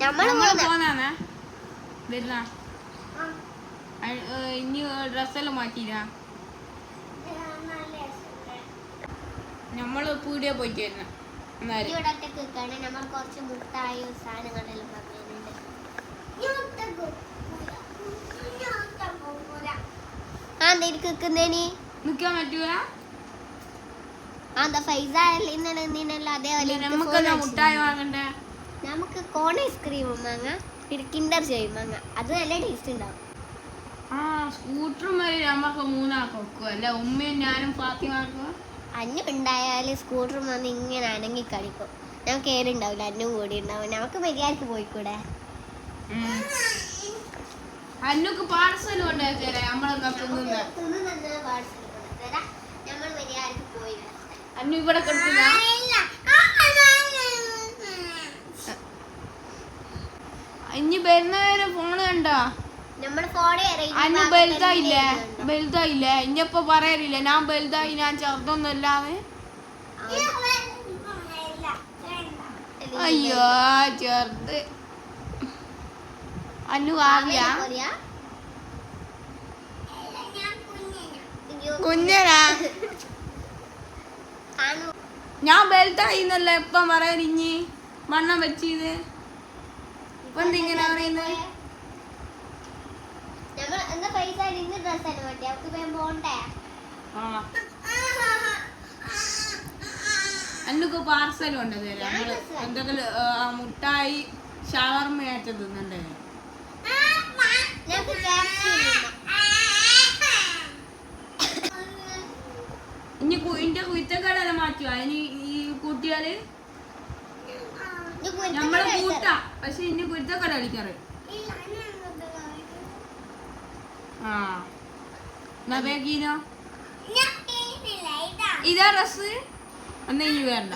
നമ്മൾ മൂന്ന് പോന്നാണേ വരുന്ന. ഇനി ഡ്രസ്സെല്ലാം മാറ്റിയില്ല നമ്മൾ പീടിയ പോയിട്ട് വരുന്ന നമ്മൾ നിക്കാൻ പറ്റൂല? അടിച്ചു. മുട്ടായി വാങ്ങണ്ടേ? നമുക്ക് കോൺ ഐസ്ക്രീമും വാങ്ങാം പിന്നെ കിൻഡർ ചെയ്യും വാങ്ങാം അത് നല്ല ടേസ്റ്റ് ഉണ്ടാവും. ആ സ്കൂട്ടറും വരെ. നമുക്ക് മൂന്നാക്കും വെക്കും അല്ല? ഉമ്മയും ഞാനും ഫാത്തിമാക്കും അന്നു ഉണ്ടായാൽ സ്കൂട്ടർ വന്ന് ഇങ്ങനെ അനങ്ങി കളിക്കും. നമുക്ക് ഏരുണ്ടാവില്ല അന്നും കൂടി ഉണ്ടാവും നമുക്ക് മര്യാദയ്ക്ക് പോയിക്കൂടെ അന്നൊക്കെ പാർസൽ കൊണ്ടുവച്ചേരെ നമ്മളെന്നാ തിന്നുന്ന നമ്മൾ മര്യാദയ്ക്ക് പോയി അന്നു ഇവിടെ കിടത്തില്ല. ഇനി വരുന്നവരെ ഫോണ് കണ്ടോ? അന്നു വലുതായില്ലേ? വലുതായില്ലേ? ഇനിയിപ്പൊ പറയലില്ലേ ഞാൻ വലുതായി ഞാൻ ചെറുതൊന്നുമല്ലാന്ന് അയ്യോ ചെറുത്. അന്നു ആവിയാ കുഞ്ഞനാ? ഞാൻ ബെൽറ്റായി എന്നല്ല എപ്പം പറയാനിഞ്ഞി മണ്ണം വെച്ചത്. ഇപ്പൊ എന്തിങ്ങനെ പറയുന്നത് അന്നൊക്കെ പാർസൽ ഉണ്ട് നമ്മൾ എന്തെങ്കിലും മുട്ടായി ഷവർമ്മയായിട്ട് തിന്നണ്ടേ. ഇനി കുയിന്റെ ഇന്റെ മാറ്റുക ഈ കൂട്ടിയാൽ നമ്മളെ? കൂട്ടാ. പക്ഷെ ഇനി കുരുത്തക്കട കളിക്കാറ്. ആ. എന്നാ വേഗീനോ ഇതാ. ഡ്രസ് എന്നാ ഇനി വേണ്ട.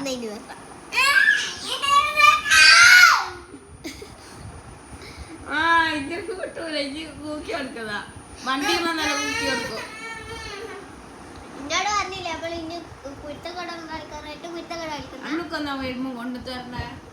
ആ കൂട്ടൂല. ഇനി കൂക്കി കൊടുക്കതാ. വണ്ടി വന്നാലും കൂക്കി കൊടുക്കും. എന്നോട് പറഞ്ഞില്ലേ അപ്പോൾ ഇനി കുരുത്തക്കട കുരുത്തക്കട കളിക്കുന്ന അന്നൊക്കെ കൊണ്ടു